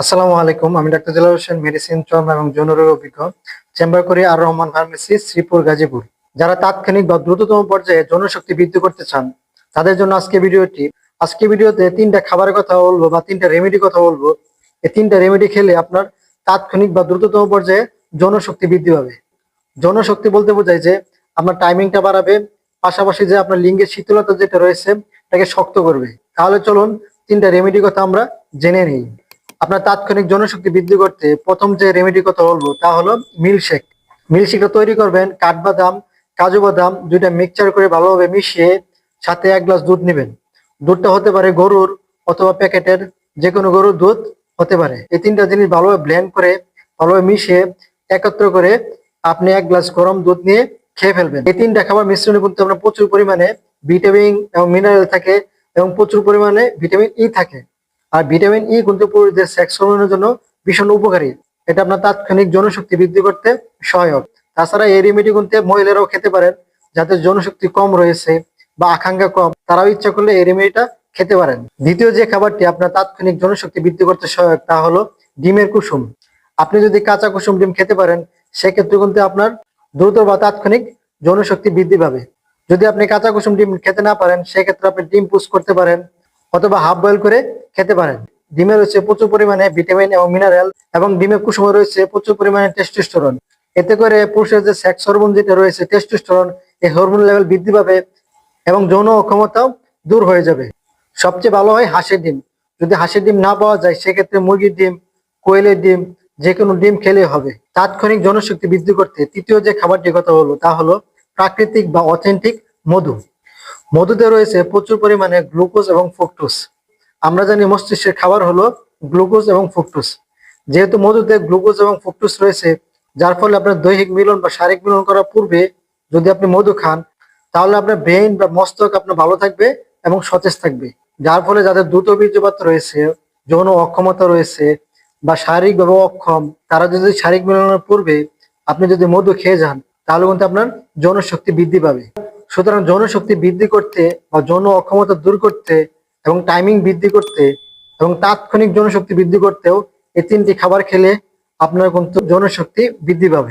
আসসালামু আলাইকুম, আমি ডাক্তার জেলার হোসেন মেডিসিন চর্ম এবং যৌনরোগ অভিজ্ঞ, চেম্বার করি আর রহমান ফার্মেসি শ্রীপুর, গাজীপুর। যারা তাৎক্ষণিক বা দ্রুততম পর্যায়ে যৌনশক্তি বৃদ্ধি করতে চান, তাদের জন্য আজকে ভিডিওটি, আজকে ভিডিওতে তিনটা খাবারের কথা বলব বা তিনটা রেমেডি কথা বলব। এই তিনটা রেমেডি খেলে আপনার তাৎক্ষণিক বা দ্রুততম পর্যায়ে যৌনশক্তি বৃদ্ধি পাবে। যৌনশক্তি বলতে বোঝায় যে, আপনার টাইমিংটা বাড়াবে, পাশাপাশি যে আপনার লিঙ্গের শীতলতা যেটা রয়েছে, এটাকে শক্ত করবে। তাহলে চলুন তিনটা রেমেডি কথা আমরা জেনে নিই। আপনার তাৎক্ষণিক জনশক্তি বৃদ্ধি করতে প্রথম যে রেমেডি কথা বলব তা হলো মিল্কশেক মিল্কশেকটা তৈরি করবেন, কাঠবাদাম, কাজু বাদাম, দুইটা মিক্সচার করে ভালোভাবে মিশিয়ে সাথে এক গ্লাস দুধ নেবেন। দুধটা হতে পারে গরুর অথবা প্যাকেটের যে কোনো গরুর দুধ হতে পারে। এই তিনটা জিনিস ভালোভাবে ব্লেন্ড করে, ভালোভাবে মিশিয়ে একত্র করে আপনি এক গ্লাস গরম দুধ নিয়ে খেয়ে ফেলবেন। এই তিনটা খাবার মিশ্রণে কিন্তু আপনার প্রচুর পরিমাণে ভিটামিন এবং মিনারেল থাকে এবং প্রচুর পরিমাণে ভিটামিন ই থাকে। আর ভিটামিন ই কিন্তু পুরুষদের সেক্স হরমোনের জন্য ভীষণ উপকারী। এটা আপনার তাৎক্ষণিক জনশক্তি বৃদ্ধি করতে সহায়ক। তাছাড়া এই রেমেডি কিন্তু মহিলারাও খেতে পারেন যাদের জনশক্তি কম রয়েছে বা আকাঙ্ক্ষা কম। তারাও ইচ্ছা করলে এই রেমেডিটা খেতে পারেন। দ্বিতীয় যে খাবারটি আপনার তাৎক্ষণিক জনশক্তি বৃদ্ধি করতে সহায়ক, তা হলো ডিমের কুসুম। আপনি যদি কাঁচা কুসুম ডিম খেতে পারেন, সেক্ষেত্রে কিন্তু আপনার দ্রুত বা তাৎক্ষণিক জনশক্তি বৃদ্ধি পাবে। যদি আপনি কাঁচা কুসুম ডিম খেতে না পারেন, সেক্ষেত্রে আপনি ডিম পুষ করতে পারেন অথবা হাফ বয়েল করে খেতে পারেন। ডিমে রয়েছে প্রচুর পরিমাণে ভিটামিন এবং মিনারেল এবং ডিমে কুসুমে রয়েছে প্রচুর পরিমাণে টেস্টোস্টেরন এতে করে পুরুষের যে সেক্স হরমোন যেটা রয়েছে টেস্টোস্টেরন এই হরমোন লেভেল বৃদ্ধি পাবে এবং যৌন অক্ষমতাও দূর হয়ে যাবে। সবচেয়ে ভালো হয় হাঁসের ডিম। যদি হাঁসের ডিম না পাওয়া যায়, সেক্ষেত্রে মুরগির ডিম, কোয়েলের ডিম যে কোনো ডিম খেলে হবে। তাৎক্ষণিক জনশক্তি বৃদ্ধি করতে তৃতীয় যে খাবারটির কথা হলো তা হলো প্রাকৃতিক বা অথেন্টিক মধু। মধুতে রয়েছে প্রচুর পরিমাণে গ্লুকোজ এবং ফ্রুক্টোজ আমরা জানি মস্তিষ্কের খাবার হলো গ্লুকোজ এবং ফ্রুক্টোজ। যেহেতু মধুতে গ্লুকোজ এবং ফ্রুক্টোজ রয়েছে, যার ফলে আপনার দৈহিক মিলন বা শারীরিক মিলন করার পূর্বে যদি আপনি মধু খান, তাহলে আপনার ব্রেইন বা মস্তক আপনার ভালো থাকবে এবং সতেজ থাকবে। যার ফলে যাদের দ্রুত বীর্যপাত রয়েছে, যৌন অক্ষমতা রয়েছে বা শারীরিকভাবে অক্ষম, তারা যদি শারীরিক মিলনের পূর্বে আপনি যদি মধু খেয়ে যান, তাহলে কিন্তু আপনার যৌন শক্তি বৃদ্ধি পাবে। সুতরাং যৌন শক্তি বৃদ্ধি করতে বা যৌন অক্ষমতা দূর করতে এবং টাইমিং বৃদ্ধি করতে এবং তাৎক্ষণিক জনশক্তি বৃদ্ধি করতেও এই তিনটি খাবার খেলে আপনার কিন্তু জনশক্তি বৃদ্ধি পাবে।